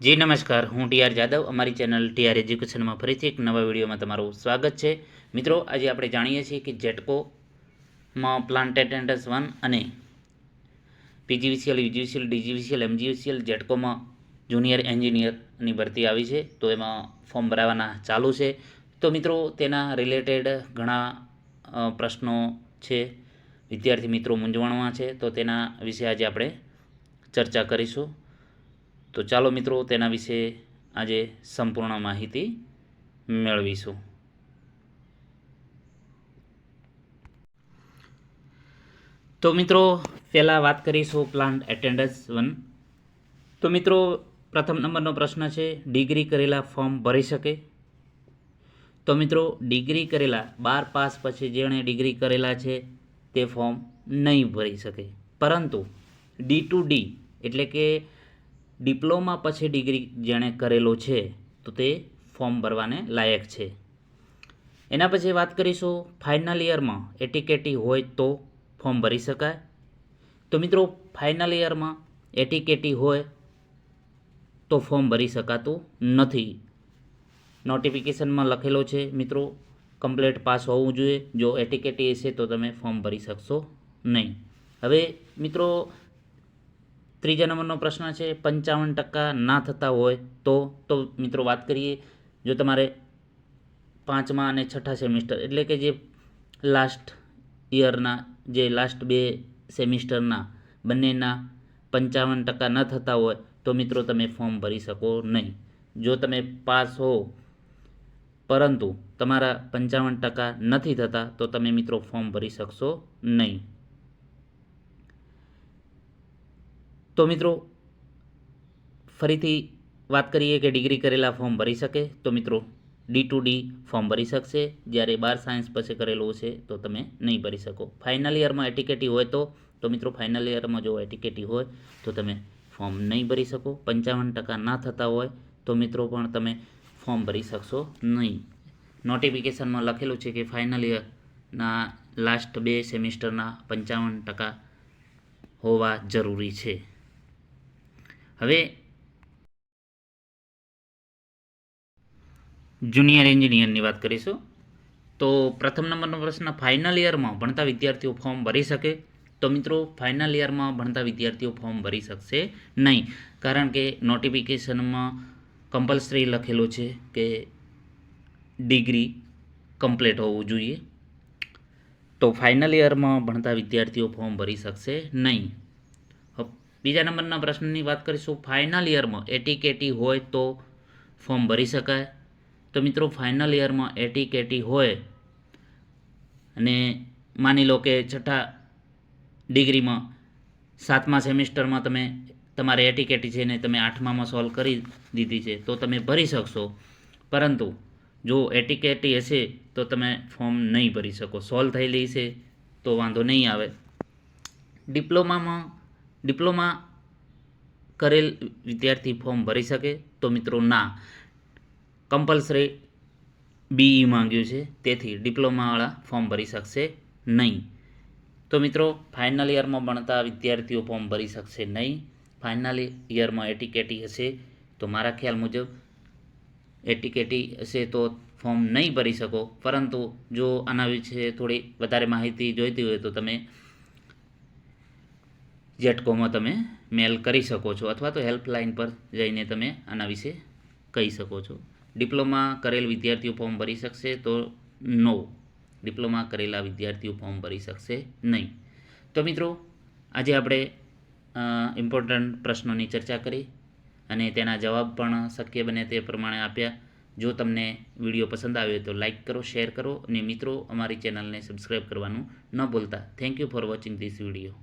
જી, નમસ્કાર. હું ટીઆર જાદવ. અમારી ચેનલ ટીઆર એજ્યુકેશનમાં ફરીથી એક નવા વિડીયોમાં તમારું સ્વાગત છે. મિત્રો, આજે આપણે જાણીએ છીએ કે જેટકોમાં પ્લાન્ટ એટેન્ડન્સ વન અને પીજીવીસીએલ, યુજીવીસીએલ, ડીજીવીસીએલ, એમજીવીસીએલ જેટકોમાં જુનિયર એન્જિનિયરની ભરતી આવી છે, તો એમાં ફોર્મ ભરાવાના ચાલુ છે. તો મિત્રો, તેના રિલેટેડ ઘણા પ્રશ્નો છે. વિદ્યાર્થી મિત્રો મૂંઝવણમાં છે, તો તેના વિશે આજે આપણે ચર્ચા કરીશું. તો ચાલો મિત્રો, તેના વિશે આજે સંપૂર્ણ માહિતી મેળવીશું. તો મિત્રો, પહેલાં વાત કરીશું પ્લાન્ટ એટેન્ડન્સ વન. તો મિત્રો, પ્રથમ નંબરનો પ્રશ્ન છે ડિગ્રી કરેલા ફોર્મ ભરી શકે? તો મિત્રો ડિગ્રી કરેલા બાર પાસ પછી જેણે ડિગ્રી કરેલા છે, તે ફોર્મ નહીં ભરી શકે. પરંતુ ડી ટુ ડી એટલે કે ડિપ્લોમા પછી ડિગ્રી જેણે કરેલો છે, તો તે ફોર્મ ભરવાને લાયક છે. એના પછી વાત કરીશું ફાઇનલ યરમાં એટીકેટી હોય તો ફોર્મ ભરી શકાય. તો મિત્રો, ફાઇનલ યરમાં એટીકેટી હોય તો ફોર્મ ભરી શકાતું નથી. નોટિફિકેશનમાં લખેલો છે, મિત્રો, કમ્પ્લેટ પાસ હોવું જોઈએ. જો એટીકેટી હશે તો તમે ફોર્મ ભરી શકશો નહીં. હવે, મિત્રો ત્રીજા નંબરનો પ્રશ્ન છે, પંચાવન ટકા ના થતા હોય તો તો મિત્રો વાત કરીએ, જો તમારે પાંચમા અને છઠ્ઠા સેમિસ્ટર, એટલે કે જે લાસ્ટ યરના જે લાસ્ટ બે સેમિસ્ટરના બંનેના પંચાવન ટકા ન થતા હોય, તો મિત્રો તમે ફોર્મ ભરી શકો નહીં. જો તમે પાસ હો, પરંતુ તમારા પંચાવન ટકા નથી થતા, તો તમે મિત્રો ફોર્મ ભરી શકશો નહીં. તો મિત્રો, ફરીથી વાત કરીએ કે ડિગ્રી કરેલા ફોર્મ ભરી શકે. તો મિત્રો ડી ટુ ડી ફોર્મ ભરી શકશે. જ્યારે બાર સાયન્સ પછી કરેલું છે, તો તમે નહીં ભરી શકો. ફાઇનલ યરમાં એટીકેટી હોય તો તો મિત્રો ફાઇનલ યરમાં જો એટીકેટી હોય, તો તમે ફોર્મ નહીં ભરી શકો. પંચાવન ટકા ના થતા હોય, તો મિત્રો પણ તમે ફોર્મ ભરી શકશો નહીં. નોટિફિકેશનમાં લખેલું છે કે ફાઇનલ યરના લાસ્ટ બે સેમિસ્ટરના પંચાવન ટકા હોવા જરૂરી છે. હવે જુનિયર એન્જિનિયરની વાત કરીશું. તો પ્રથમ નંબરનો પ્રશ્ન ફાઇનલ યરમાં ભણતા વિદ્યાર્થીઓ ફોર્મ ભરી શકે? તો મિત્રો ફાઇનલ યરમાં ભણતા વિદ્યાર્થીઓ ફોર્મ ભરી શકશે નહીં. કારણ કે નોટિફિકેશનમાં કમ્પલસરી લખેલું છે કે ડિગ્રી કમ્પ્લીટ હોવું જોઈએ. તો ફાઇનલ યરમાં ભણતા વિદ્યાર્થીઓ ફોર્મ ભરી શકશે નહીં. બીજા નંબરના પ્રશ્નની વાત કરીશું. ફાઇનલ યરમાં એટીકેટી હોય તો ફોર્મ ભરી શકાય. તો મિત્રો ફાઇનલ યરમાં એટીકેટી હોય અને માની લો કે છઠ્ઠા ડિગ્રીમાં સાતમા સેમિસ્ટરમાં તમે તમારે એટીકેટી છે ને તમે આઠમામાં સોલ્વ કરી દીધી છે, તો તમે ભરી શકશો. પરંતુ જો એટીકેટી હશે તો તમે ફોર્મ નહીં ભરી શકો. સોલ્વ થયેલી છે તો વાંધો નહીં આવે. ડિપ્લોમામાં ડિપ્લોમા કરેલ વિદ્યાર્થી ફોર્મ ભરી શકે તો મિત્રો ના કમ્પલસરી બીઈ માંગ્યું છે. તેથી ડિપ્લોમાવાળા ફોર્મ ભરી શકશે નહીં. તો મિત્રો ફાઇનલ યરમાં ભણતા વિદ્યાર્થીઓ ફોર્મ ભરી શકશે નહીં. ફાઇનલ યરમાં એટીકેટી હશે તો મારા ખ્યાલ મુજબ એટીકેટી હશે તો ફોર્મ નહીં ભરી શકો. પરંતુ જો આના વિશે થોડી વધારે માહિતી જોઈતી હોય તો તમે જેટકોમાં તમે મેલ કરી શકો છો અથવા તો હેલ્પલાઇન પર જઈને તમે આના વિશે કહી શકો છો. ડિપ્લોમા કરેલ વિદ્યાર્થીઓ ફોર્મ ભરી શકશે તો નો. ડિપ્લોમા કરેલા વિદ્યાર્થીઓ ફોર્મ ભરી શકશે નહીં. તો મિત્રો, આજે આપણે ઇમ્પોર્ટન્ટ પ્રશ્નોની ચર્ચા કરી અને તેના જવાબ પણ શક્ય બને તે પ્રમાણે આપ્યા. જો તમને વીડિયો પસંદ આવ્યો તો લાઇક કરો, શેર કરો અને મિત્રો, અમારી ચેનલને સબસ્ક્રાઈબ કરવાનું ન ભૂલતા. Thank you for watching this video